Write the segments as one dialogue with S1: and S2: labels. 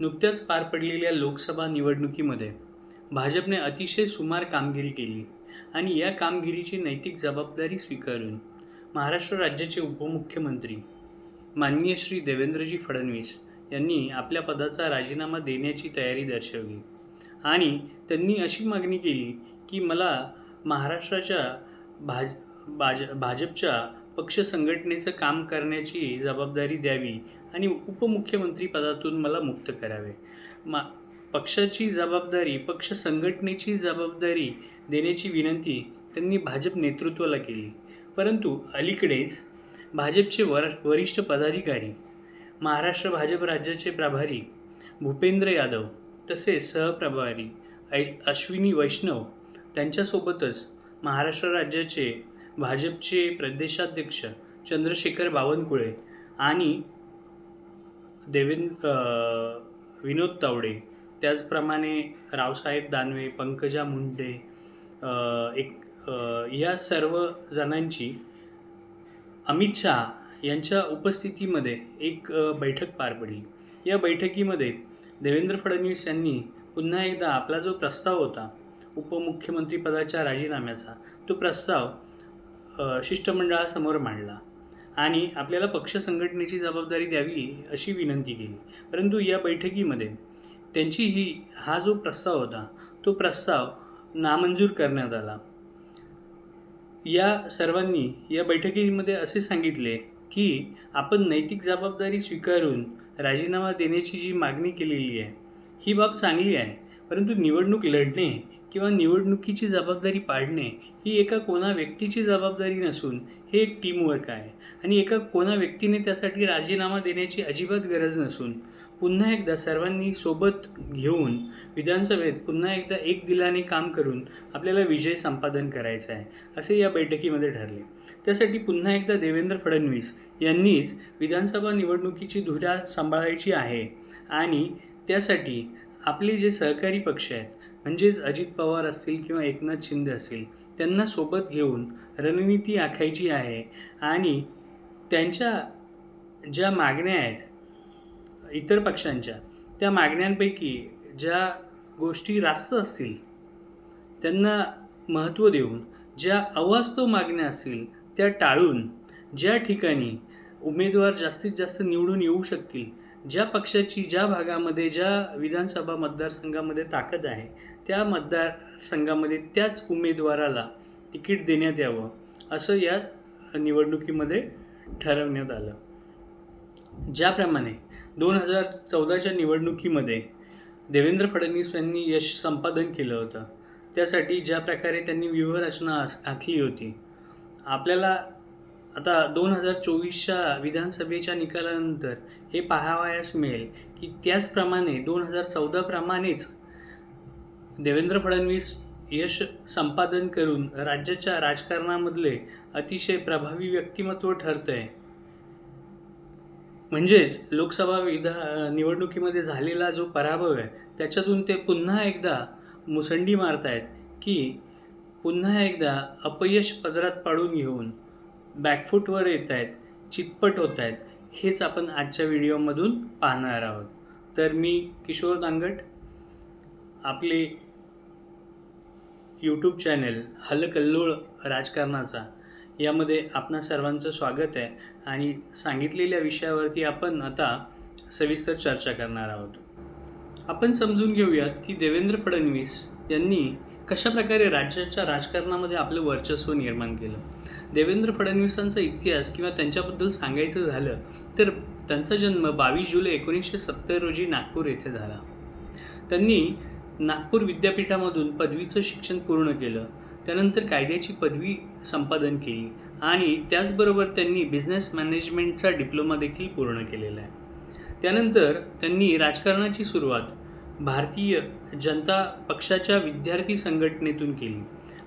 S1: नुकत्याच पार पडलेल्या लोकसभा निवडणुकीमध्ये भाजपने अतिशय सुमार कामगिरी केली आणि या कामगिरीची नैतिक जबाबदारी स्वीकारून महाराष्ट्र राज्याचे उपमुख्यमंत्री माननीय श्री देवेंद्रजी फडणवीस यांनी आपल्या पदाचा राजीनामा देण्याची तयारी दर्शवली. आणि त्यांनी अशी मागणी केली की मला महाराष्ट्राच्या भाज भाज भाजपच्या पक्ष संघटनेचं काम करण्याची जबाबदारी द्यावी आणि उपमुख्यमंत्री पदातून मला मुक्त करावे. मा पक्षाची जबाबदारी पक्ष संघटनेची जबाबदारी देण्याची विनंती त्यांनी भाजप नेतृत्वाला केली. परंतु अलीकडेच भाजपचे वर वरिष्ठ पदाधिकारी महाराष्ट्र भाजप राज्याचे प्रभारी भूपेंद्र यादव तसेच सहप्रभारी ऐ अश्विनी वैष्णव त्यांच्यासोबतच महाराष्ट्र राज्याचे भाजपचे प्रदेशाध्यक्ष चंद्रशेखर बावनकुळे आणि देवेंद्र विनोद तावडे. त्याचप्रमाणे रावसाहेब दानवे पंकजा मुंडे एक या सर्व जणांची अमित शहा यांच्या उपस्थितीमध्ये एक बैठक पार पडली. या बैठकीमध्ये देवेंद्र फडणवीस यांनी पुन्हा एकदा आपला जो प्रस्ताव होता उपमुख्यमंत्रीपदाच्या राजीनाम्याचा तो प्रस्ताव शिष्टमंडळासमोर मांडला. आणि आपल्याला पक्ष संघटनेची जबाबदारी द्यावी अशी विनंती केली. परंतु या बैठकीमध्ये त्यांची ही हा जो प्रस्ताव होता तो प्रस्ताव नामंजूर करण्यात आला. या सर्वांनी या बैठकीमध्ये असे सांगितले की आपण नैतिक जबाबदारी स्वीकारून राजीनामा देण्याची जी मागणी केलेली आहे ही बाब चांगली आहे. परंतु निवडणूक लढणे किंवा निवडणुकीची जबाबदारी पाडणे ही एका कोणा व्यक्तीची जबाबदारी नसून हे एक टीमवर्क आहे. आणि एका कोणा व्यक्तीने त्यासाठी राजीनामा देण्याची अजिबात गरज नसून पुन्हा एकदा सर्वांनी सोबत घेऊन विधानसभेत पुन्हा एकदा एक दिलाने काम करून आपल्याला विजय संपादन करायचा आहे असे या बैठकीमध्ये ठरले. त्यासाठी पुन्हा एकदा देवेंद्र फडणवीस यांनीच विधानसभा निवडणुकीची धुरा सांभाळायची आहे आणि त्यासाठी आपले जे सहकारी पक्ष आहेत म्हणजेच अजित पवार असतील किंवा एकनाथ शिंदे असतील त्यांना सोबत घेऊन रणनीती आखायची आहे आणि त्यांच्या ज्या मागण्या आहेत इतर पक्षांच्या त्या मागण्यांपैकी ज्या गोष्टी रास्त असतील त्यांना महत्त्व देऊन ज्या अवास्तव मागण्या असतील त्या टाळून ज्या ठिकाणी उमेदवार जास्तीत जास्त निवडून येऊ शकतील ज्या पक्षाची ज्या भागामध्ये ज्या विधानसभा मतदारसंघामध्ये ताकद आहे त्या मतदारसंघामध्ये त्याच उमेदवाराला तिकीट देण्यात यावं असं या निवडणुकीमध्ये ठरवण्यात आलं. ज्याप्रमाणे दोन हजार चौदाच्या निवडणुकीमध्ये देवेंद्र फडणवीस यांनी यश संपादन केलं होतं. त्यासाठी ज्या प्रकारे त्यांनी व्यूहरचना आखली होती आपल्याला आता दोन हजार चोवीसच्या विधानसभेच्या निकालानंतर हे पाहावयास मिळेल की त्याचप्रमाणे दोन हजार चौदाप्रमाणेच देवेंद्र फडणवीस यश संपादन करून राज्याच्या राजकारणामधले अतिशय प्रभावी व्यक्तिमत्व ठरतं आहे म्हणजेच लोकसभा विधा निवडणुकीमध्ये झालेला जो पराभव आहे त्याच्यातून ते पुन्हा एकदा मुसंडी मारतायत की पुन्हा एकदा अपयश पदरात पाडून घेऊन बॅकफूटवर येत आहेत चितपट होत आहेत हेच आपण आजच्या व्हिडिओमधून पाहणार आहोत. तर मी किशोर दांगट आपले यूट्यूब चॅनल हलकल्लोळ राजकारणाचा यामध्ये आपणा सर्वांचं स्वागत आहे आणि सांगितलेल्या विषयावरती आपण आता सविस्तर चर्चा करणार आहोत. आपण समजून घेऊयात की देवेंद्र फडणवीस यांनी कशाप्रकारे राज्याच्या राजकारणामध्ये आपलं वर्चस्व निर्माण केलं? देवेंद्र फडणवीसांचा इतिहास किंवा त्यांच्याबद्दल सांगायचं झालं तर त्यांचा जन्म बावीस जुलै एकोणीसशे सत्तर रोजी नागपूर येथे झाला. त्यांनी नागपूर विद्यापीठामधून पदवीचं शिक्षण पूर्ण केलं. त्यानंतर कायद्याची पदवी संपादन केली आणि त्याचबरोबर त्यांनी बिझनेस मॅनेजमेंटचा डिप्लोमा देखील पूर्ण केलेला आहे. त्यानंतर त्यांनी राजकारणाची सुरुवात भारतीय जनता पक्षाच्या विद्यार्थी संघटनेतून केली.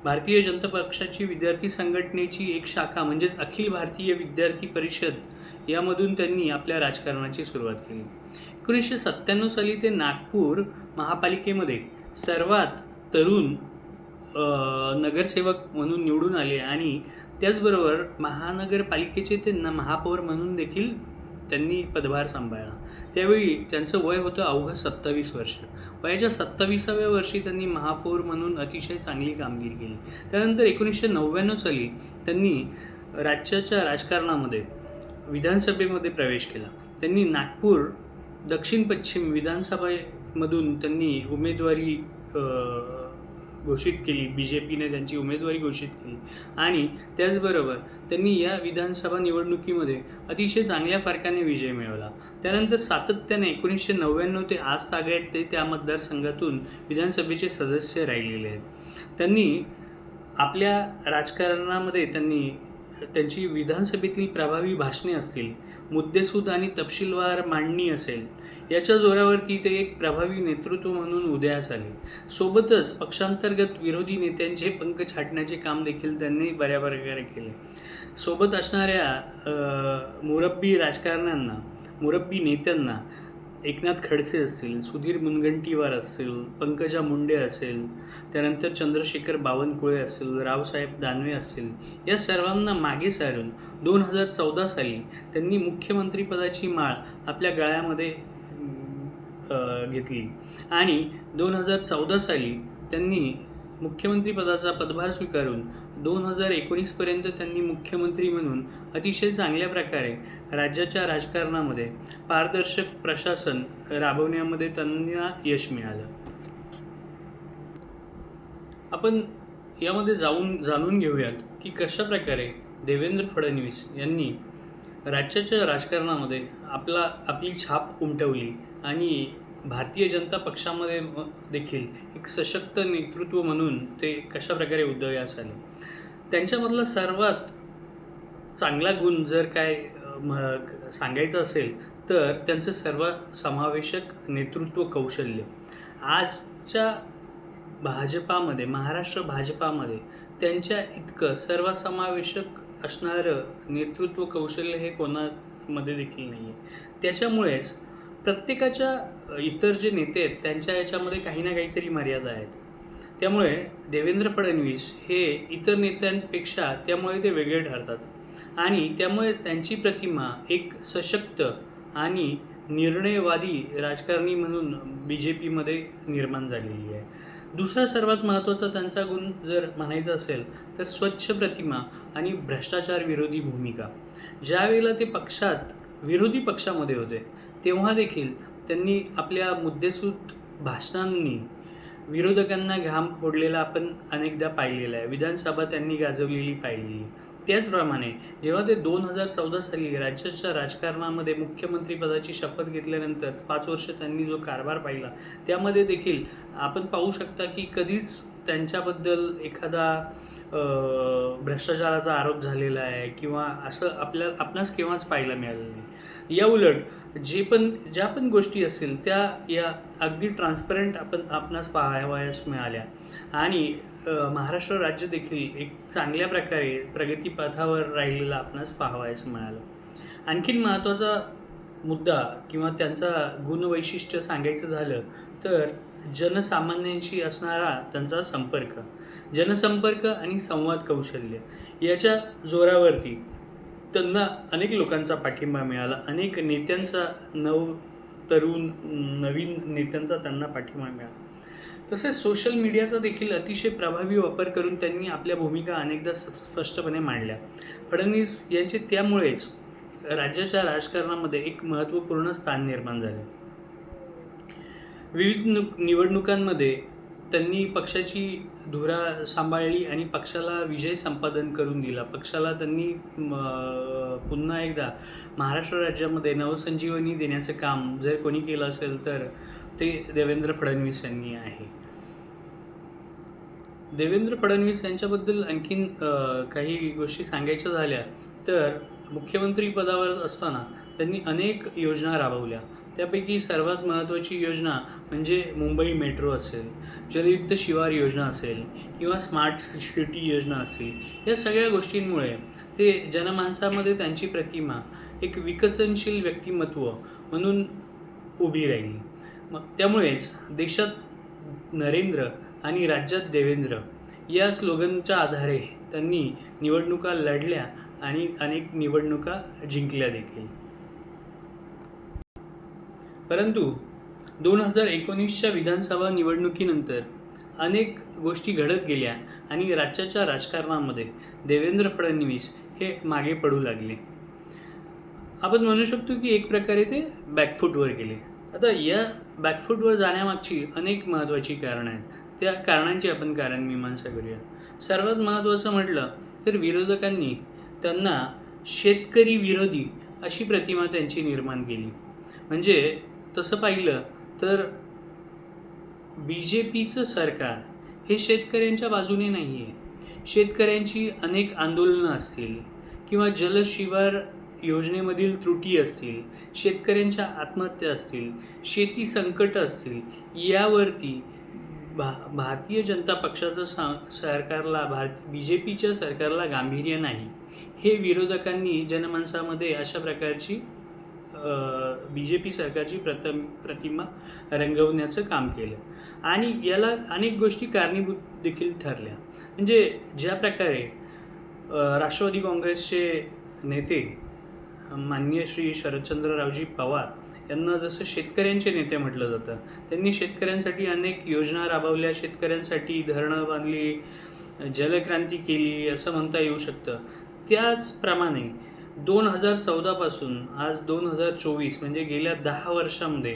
S1: भारतीय जनता पक्षाची विद्यार्थी संघटनेची एक शाखा म्हणजेच अखिल भारतीय विद्यार्थी परिषद यामधून त्यांनी आपल्या राजकारणाची सुरुवात केली. एकोणीसशे सत्त्याण्णव साली ते नागपूर महापालिकेमध्ये सर्वात तरुण नगरसेवक म्हणून निवडून आले आणि त्याचबरोबर महानगरपालिकेचे ते न महापौर म्हणून देखील त्यांनी पदभार सांभाळला. त्यावेळी त्यांचं वय होतं अवघं सत्तावीस वर्ष. वयाच्या सत्ताविसाव्या वर्षी त्यांनी महापौर म्हणून अतिशय चांगली कामगिरी केली. त्यानंतर एकोणीसशे नव्याण्णव साली त्यांनी राज्याच्या राजकारणामध्ये विधानसभेमध्ये प्रवेश केला. त्यांनी नागपूर दक्षिण पश्चिम विधानसभेमधून त्यांनी उमेदवारी घोषित केली. बी जे पीने त्यांची उमेदवारी घोषित केली. आणि त्याचबरोबर त्यांनी या विधानसभा निवडणुकीमध्ये अतिशय चांगल्या फरकाने विजय मिळवला. त्यानंतर सातत्याने एकोणीसशे नव्याण्णव ते आज तागेत ते त्या मतदारसंघातून विधानसभेचे सदस्य राहिलेले आहेत. त्यांनी आपल्या राजकारणामध्ये त्यांनी त्यांची विधानसभेतील प्रभावी भाषणे असतील मुद्देसूद आणि तपशीलवार मांडणी असेल याच्या जोरावरती ते एक प्रभावी नेतृत्व म्हणून उदयास आले. सोबतच पक्षांतर्गत विरोधी नेत्यांचे पंख छाटण्याचे काम देखील त्यांनी बऱ्या प्रकारे केले. सोबत असणाऱ्या मुरब्बी राजकारण्यांना मुरब्बी नेत्यांना एकनाथ खडसे असतील सुधीर मुनगंटीवार असतील पंकजा मुंडे असेल त्यानंतर चंद्रशेखर बावनकुळे असतील रावसाहेब दानवे असतील या सर्वांना मागे सारून दोन हजार चौदा साली त्यांनी मुख्यमंत्रीपदाची माळ आपल्या गळ्यामध्ये घेतली. आणि दोन हजार चौदा साली त्यांनी मुख्यमंत्रीपदाचा पदभार स्वीकारून दोन हजार एकोणीसपर्यंत त्यांनी मुख्यमंत्री म्हणून अतिशय चांगल्या प्रकारे राज्याच्या राजकारणामध्ये पारदर्शक प्रशासन राबवण्यामध्ये त्यांना यश मिळालं. आपण यामध्ये जाऊन जाणून घेऊयात की कशा प्रकारे देवेंद्र फडणवीस यांनी राज्याच्या राजकारणामध्ये आपला आपली छाप उमटवली. आणि भारतीय जनता पक्षामध्ये देखील एक सशक्त नेतृत्व म्हणून ते कशा प्रकारे उदयास आले? त्यांच्यामधला सर्वात चांगला गुण जर काय म- सांगायचं असेल तर त्यांचं सर्व समावेशक नेतृत्व कौशल्य. आजच्या भाजपामध्ये महाराष्ट्र भाजपामध्ये त्यांच्या इतकं सर्वसमावेशक असणारं नेतृत्व कौशल्य हे कोणामध्ये देखील नाही आहे त्याच्यामुळेच प्रत्येकाच्या इतर जे नेते आहेत त्यांच्या याच्यामध्ये काही ना काहीतरी मर्यादा आहेत. त्यामुळे देवेंद्र फडणवीस हे इतर नेत्यांपेक्षा त्यामुळे ते वेगळे ठरतात. आणि त्यामुळेच त्यांची प्रतिमा एक सशक्त आणि निर्णयवादी राजकारणी म्हणून बी जे पीमध्ये निर्माण झालेली आहे. दुसरा सर्वात महत्त्वाचा त्यांचा गुण जर म्हणायचा असेल तर स्वच्छ प्रतिमा आणि भ्रष्टाचार विरोधी भूमिका. ज्यावेळेला ते पक्षात विरोधी पक्षामध्ये होते तेव्हा देखील त्यांनी आपल्या मुद्देसूद भाषणांनी विरोधकांना घाम फोडलेला आपण अनेकदा पाहिलेला आहे. विधानसभा त्यांनी गाजवलेली पाहिलेली त्याचप्रमाणे जेव्हा ते दोन हजार चौदा साली राज्याच्या राजकारणामध्ये मुख्यमंत्रीपदाची शपथ घेतल्यानंतर पाच वर्ष त्यांनी जो कारभार पाहिला त्यामध्ये देखील आपण पाहू शकता की कधीच त्यांच्याबद्दल एखादा भ्रष्टाचाराचा आरोप झालेला आहे किंवा असं आपल्या आपणास केव्हाच पाहायला मिळालं नाही. या उलट जे पण ज्या पण गोष्टी असतील त्या या अगदी ट्रान्सपरंट आपण आपणास पाहावयास मिळाल्या. आणि महाराष्ट्र राज्य देखील एक चांगल्या प्रकारे प्रगतीपथावर राहिलेला आपणास पाहावयास मिळालं. आणखीन महत्त्वाचा मुद्दा किंवा त्यांचा गुणवैशिष्ट्य सांगायचं झालं तर जनसामान्यांशी असणारा त्यांचा संपर्क. जनसंपर्क आणि संवाद कौशल्य याच्या जोरावरती त्यांना अनेक लोकांचा पाठिंबा मिळाला. अनेक नेत्यांचा नव तरुण नवीन नेत्यांचा त्यांना पाठिंबा मिळाला. तसेच सोशल मीडियाचा देखील अतिशय प्रभावी वापर करून त्यांनी आपल्या भूमिका अनेकदा स्पष्टपणे मांडल्या. फडणवीस यांचे त्यामुळेच राज्याच्या राजकारणामध्ये एक महत्त्वपूर्ण स्थान निर्माण झाले. विविध निवडणुकांमध्ये त्यांनी पक्षाची धुरा सांभाळली आणि पक्षाला विजय संपादन करून दिला. पक्षाला त्यांनी पुन्हा एकदा महाराष्ट्र राज्यामध्ये नवसंजीवनी देण्याचं काम जर कोणी केलं असेल तर ते देवेंद्र फडणवीस यांनी आहे. देवेंद्र फडणवीस यांच्याबद्दल आणखीन काही गोष्टी सांगायच्या झाल्या तर मुख्यमंत्री पदावर असताना त्यांनी अनेक योजना राबवल्या. त्यापैकी सर्वात महत्त्वाची योजना म्हणजे मुंबई मेट्रो असेल जलयुक्त शिवार योजना असेल किंवा स्मार्ट सिटी योजना असेल या सगळ्या गोष्टींमुळे ते जनमानसामध्ये त्यांची प्रतिमा एक विकसनशील व्यक्तिमत्व म्हणून उभी राहिली. मग त्यामुळेच देशात नरेंद्र आणि राज्यात देवेंद्र या स्लोगनच्या आधारे त्यांनी निवडणुका लढल्या आणि अनेक निवडणुका जिंकल्या देखील. परंतु दोन हजार एकोणीसच्या विधानसभा निवडणुकीनंतर अनेक गोष्टी घडत गेल्या आणि राज्याच्या राजकारणामध्ये देवेंद्र फडणवीस हे मागे पडू लागले. आपण म्हणू शकतो की एक प्रकारे ते बॅकफूटवर गेले. आता या बॅकफूटवर जाण्यामागची अनेक महत्त्वाची कारणं आहेत. त्या कारणांची आपण कारण मीमांसा करूया सर्वात महत्त्वाचं म्हटलं तर विरोधकांनी त्यांना शेतकरी विरोधी अशी प्रतिमा त्यांची निर्माण केली. म्हणजे तसं पाहिलं तर बी जे पीचं सरकार हे शेतकऱ्यांच्या बाजूने नाही आहे शेतकऱ्यांची अनेक आंदोलनं असतील किंवा जलशिवार योजनेमधील त्रुटी असतील शेतकऱ्यांच्या आत्महत्या असतील शेती संकट असतील यावरती भा भारतीय जनता पक्षाचं सा सरकारला भारत बी जे पीच्या सरकारला गांभीर्य नाही. हे विरोधकांनी जनमानसामध्ये अशा प्रकारची बी जे पी सरकारची प्रथम प्रतिमा रंगवण्याचं काम केलं. आणि याला अनेक गोष्टी कारणीभूत देखील ठरल्या. म्हणजे ज्या प्रकारे राष्ट्रवादी काँग्रेसचे नेते माननीय श्री शरदचंद्ररावजी पवार यांना जसं शेतकऱ्यांचे नेते म्हटलं जातं त्यांनी शेतकऱ्यांसाठी अनेक योजना राबवल्या. शेतकऱ्यांसाठी धरणं बांधली जलक्रांती केली असं म्हणता येऊ शकतं. त्याचप्रमाणे दोन हजार चौदापासून आज दोन हजार चोवीस म्हणजे गेल्या दहा वर्षामध्ये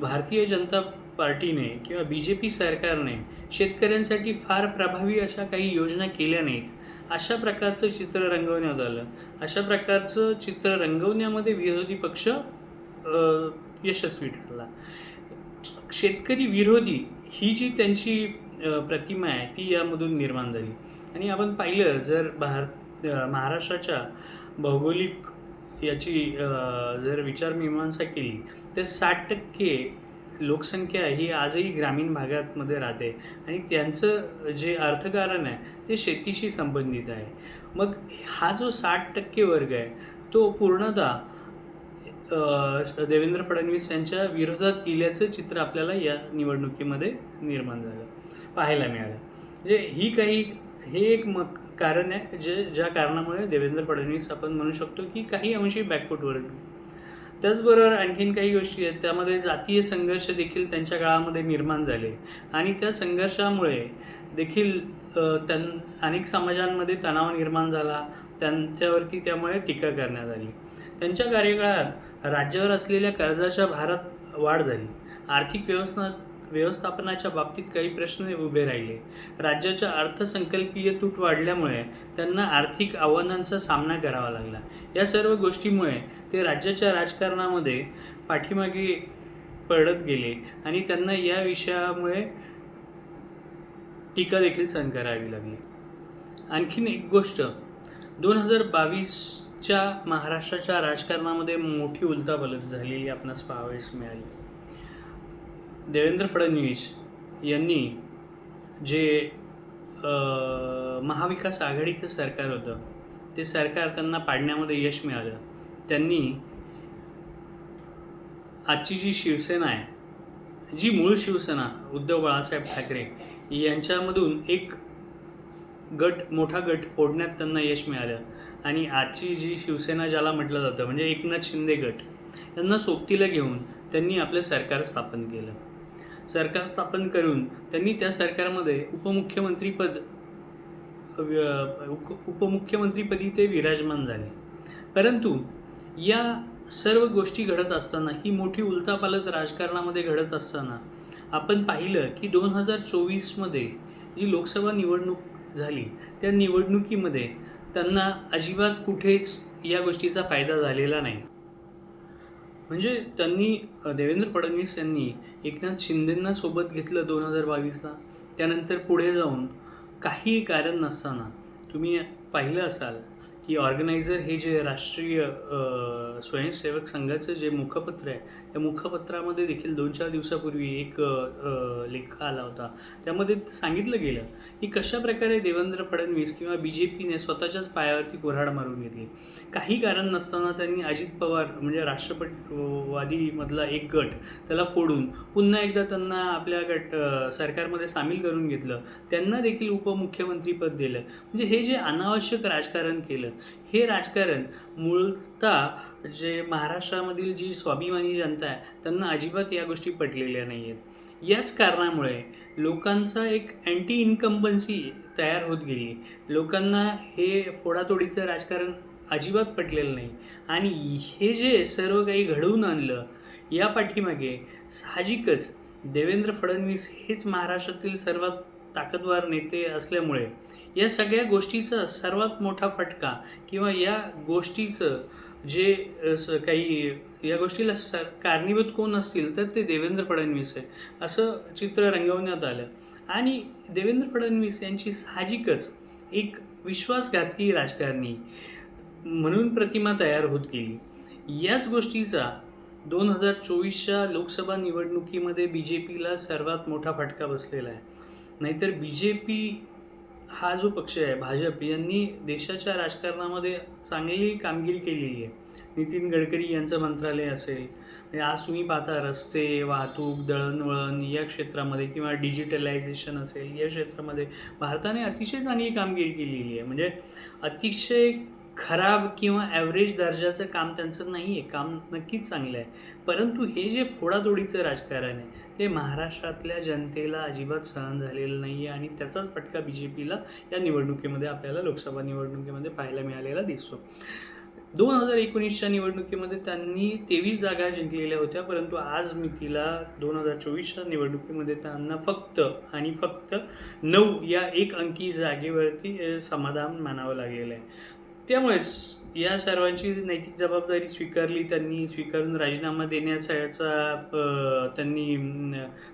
S1: भारतीय जनता पार्टीने किंवा बी जे पी सरकारने शेतकऱ्यांसाठी फार प्रभावी अशा काही योजना केल्या नाहीत. अशा प्रकारचं चित्र रंगवण्यात आलं. अशा प्रकारचं चित्र रंगवण्यामध्ये विरोधी पक्ष यशस्वी ठरला. शेतकरी विरोधी ही जी त्यांची प्रतिमा आहे ती यामधून निर्माण झाली. आणि आपण पाहिलं जर भार महाराष्ट्राच्या भौगोलिक याची जर जर विचारमीमांसा केली तर साठ टक्के लोकसंख्या ही आजही ग्रामीण भागातमध्ये राहते. आणि त्यांचं जे अर्थकारण आहे ते शेतीशी संबंधित आहे. मग हा जो साठ टक्के वर्ग आहे तो पूर्णतः देवेंद्र फडणवीस यांच्या विरोधात गेल्याचं चित्र आपल्याला या निवडणुकीमध्ये निर्माण झालं पाहायला मिळालं. म्हणजे ही काही हे एक मग कारण आहे जे ज्या कारणामुळे देवेंद्र फडणवीस आपण म्हणू शकतो की काही अंशी बॅकफूटवर त्याचबरोबर आणखीन काही गोष्टी आहेत. त्यामध्ये जातीय संघर्ष देखील त्यांच्या काळामध्ये निर्माण झाले. आणि त्या संघर्षामुळे देखील त्यां अनेक समाजांमध्ये तणाव निर्माण झाला. त्यांच्यावरती त्यामुळे टीका करण्यात आली. त्यांच्या कार्यकाळात राज्यावर असलेल्या कर्जाच्या भारात वाढ झाली. आर्थिक व्यवस्था व्यवस्थापनाच्या बाबतीत काही प्रश्न उभे राहिले. राज्याच्या अर्थसंकल्पीय तूट वाढल्यामुळे त्यांना आर्थिक आव्हानांचा सामना करावा लागला. या सर्व गोष्टीमुळे ते राज्याच्या राजकारणामध्ये पाठीमागे पडत गेले आणि त्यांना या विषयामुळे टीका देखील सहन करावी लागली. आणखीन एक गोष्ट दोन हजार बावीसच्या महाराष्ट्राच्या राजकारणामध्ये मोठी उलथापालथ झालेली आपणास पाहावयास मिळाली. देवेंद्र फडणवीस यांनी जे महाविकास आघाडीचं सरकार होतं ते सरकार त्यांना पाडण्यामध्ये यश मिळालं. त्यांनी आजची जी शिवसेना आहे जी मूळ शिवसेना उद्धव बाळासाहेब ठाकरे यांच्यामधून एक गट मोठा गट फोडण्यात त्यांना यश मिळालं. आणि आजची जी शिवसेना ज्याला म्हटलं जातं म्हणजे एकनाथ शिंदे गट यांना सोबतीला घेऊन त्यांनी आपलं सरकार स्थापन केलं. सरकार स्थापन करून त्यांनी त्या सरकारमध्ये उपमुख्यमंत्रीपद व्य- उप- उपमुख्यमंत्रीपदी ते विराजमान झाले. परंतु या सर्व गोष्टी घडत असताना ही मोठी उलथापालत राजकारणामध्ये घडत असताना आपण पाहिलं की दोन हजार चोवीसमध्ये जी लोकसभा निवडणूक झाली त्या निवडणुकीमध्ये त्यांना अजिबात कुठेच या गोष्टीचा फायदा झालेला नाही. म्हणजे त्यांनी देवेंद्र फडणवीस यांनी एकनाथ शिंदेंना सोबत घेतलं दोन हजार बावीसला. त्यानंतर पुढे जाऊन काही कारण नसताना तुम्ही पाहिलं असाल की ऑर्गनायझर हे जे राष्ट्रीय स्वयंसेवक संघाचं जे मुखपत्र आहे त्या मुखपत्रामध्ये देखील दोन चार दिवसापूर्वी एक लेख आला होता. त्यामध्ये सांगितलं गेलं की कशा प्रकारे देवेंद्र फडणवीस किंवा बी जे पीने स्वतःच्याच पायावरती कुऱ्हाड मारून घेतली. काही कारण नसताना त्यांनी अजित पवार म्हणजे राष्ट्रपतीवादीमधला एक गट त्याला फोडून पुन्हा एकदा त्यांना आपल्या गट सरकारमध्ये सामील करून घेतलं. त्यांना देखील उपमुख्यमंत्रीपद दिलं. म्हणजे हे जे अनावश्यक राजकारण केलं हे राजकारण मूळतः जे महाराष्ट्रामधील जी स्वाभिमानी जनता आहे त्यांना अजिबात या गोष्टी पटलेल्या नाही आहेत याच कारणामुळे लोकांचा एक अँटी इन्कम्बन्सी तयार होत गेली. लोकांना हे फोडातोडीचं राजकारण अजिबात पटलेलं नाही. आणि हे जे सर्व काही घडवून आणलं या पाठीमागे साहजिकच देवेंद्र फडणवीस हेच महाराष्ट्रातील सर्वात ताकदवार नेते असल्यामुळे या सगळ्या गोष्टीचा सर्वात मोठा फटका किंवा या गोष्टीचं जे स- काही या गोष्टीला स कारणीभूत कोण असतील तर ते देवेंद्र फडणवीस आहे असं चित्र रंगवण्यात आलं. आणि देवेंद्र फडणवीस यांची साहजिकच एक विश्वासघातकी राजकारणी म्हणून प्रतिमा तयार होत गेली. याच गोष्टीचा दोन हजार चोवीसच्या लोकसभा निवडणुकीमध्ये बी जे पीला सर्वात मोठा फटका बसलेला आहे. नाहीतर बी जे पी हा जो पक्ष आहे भाजप यांनी देशाच्या राजकारणामध्ये चांगली कामगिरी केलेली आहे. नितीन गडकरी यांचं मंत्रालय असेल म्हणजे आज तुम्ही पाहता रस्ते वाहतूक दळणवळण या क्षेत्रामध्ये किंवा डिजिटलायझेशन असेल या क्षेत्रामध्ये भारताने अतिशय चांगली कामगिरी केलेली आहे. म्हणजे अतिशय खराब किंवा ॲव्हरेज दर्जाचं काम त्यांचं नाही आहे काम नक्कीच चांगलं आहे. परंतु हे जे फोडातोडीचं राजकारण आहे ते महाराष्ट्रातल्या जनतेला अजिबात सहन झालेलं नाही आहे आणि त्याचाच फटका बी जे पीला या निवडणुकीमध्ये आपल्याला लोकसभा निवडणुकीमध्ये पाहायला मिळालेला दिसतो. दोन हजार एकोणीसच्या निवडणुकीमध्ये त्यांनी तेवीस जागा जिंकलेल्या होत्या परंतु आज मितीला दोन हजार चोवीसच्या निवडणुकीमध्ये त्यांना फक्त आणि फक्त नऊ या एक अंकी जागेवरती समाधान मानावं लागलेलं आहे. त्यामुळेच या सर्वांची नैतिक जबाबदारी स्वीकारली त्यांनी स्वीकारून राजीनामा देण्याचा त्यांनी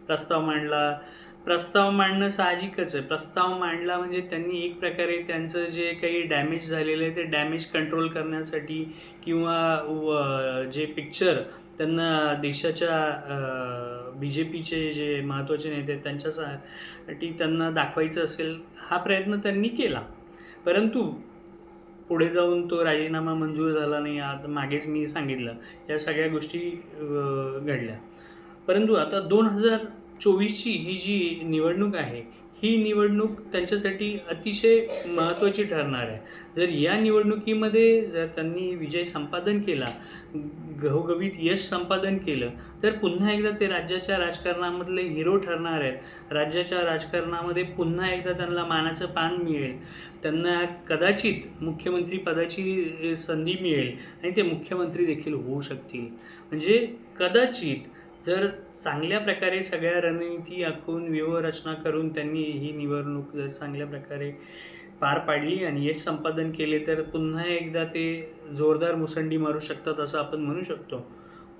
S1: प्रस्ताव मांडला. प्रस्ताव मांडणं साहजिकच आहे. प्रस्ताव मांडला म्हणजे त्यांनी एक प्रकारे त्यांचं जे काही डॅमेज झालेलं आहे ते डॅमेज कंट्रोल करण्यासाठी किंवा व- जे पिक्चर त्यांना देशाच्या बी जे पीचे जे महत्त्वाचे नेते त्यांच्यासाठी त्यांना दाखवायचं असेल हा प्रयत्न त्यांनी केला. परंतु पुढे जाऊन तो राजीनामा मंजूर झाला नाही आता मागेच मी सांगितलं. या सगळ्या गोष्टी घडल्या. परंतु आता दोन हजार चोवीसची ही जी निवडणूक आहे ही निवडणूक त्यांच्यासाठी अतिशय महत्त्वाची ठरणार आहे. जर या निवडणुकीमध्ये जर त्यांनी विजय संपादन केला घवघवीत यश संपादन केलं तर पुन्हा एकदा ते राज्याच्या राजकारणामधले हिरो ठरणार आहेत. राज्याच्या राजकारणामध्ये पुन्हा एकदा त्यांना मानाचं पान मिळेल. त्यांना कदाचित मुख्यमंत्री पदाची संधी मिळेल आणि ते मुख्यमंत्री देखील होऊ शकतील. म्हणजे कदाचित जर चांगल्या प्रकारे सगळ्या रणनीती आखून व्यूहरचना करून त्यांनी ही निवडणूक जर चांगल्या प्रकारे पार पाडली आणि यश संपादन केले तर पुन्हा एकदा ते जोरदार मुसंडी मारू शकतात असं आपण म्हणू शकतो.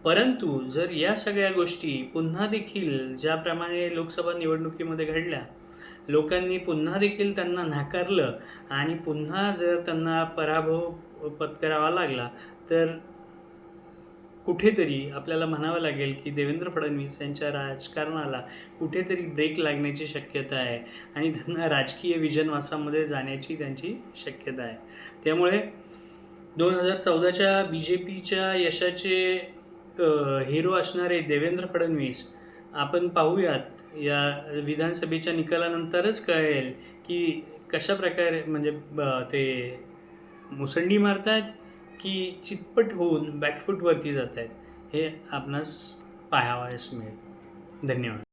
S1: परंतु जर या सगळ्या गोष्टी पुन्हा देखील ज्याप्रमाणे लोकसभा निवडणुकीमध्ये घडल्या लोकांनी पुन्हा देखील त्यांना नाकारलं आणि पुन्हा जर त्यांना पराभव पत्करावा लागला तर कुठेतरी आपल्याला म्हणावं लागेल की देवेंद्र फडणवीस यांच्या राजकारणाला कुठेतरी ब्रेक लागण्याची शक्यता आहे आणि त्यांना राजकीय विजनवासामध्ये जाण्याची त्यांची शक्यता आहे. त्यामुळे दोन हजार चौदाच्या बी जे पीच्या यशाचे हिरो असणारे देवेंद्र फडणवीस आपण पाहूयात या विधानसभेच्या निकालानंतरच कळेल की कशा प्रकारे म्हणजे ब- ते मुसंडी मारतात की चितपट होऊन बॅकफूटवरती जात आहेत हे आपणास पाहावयास मिळेल. धन्यवाद.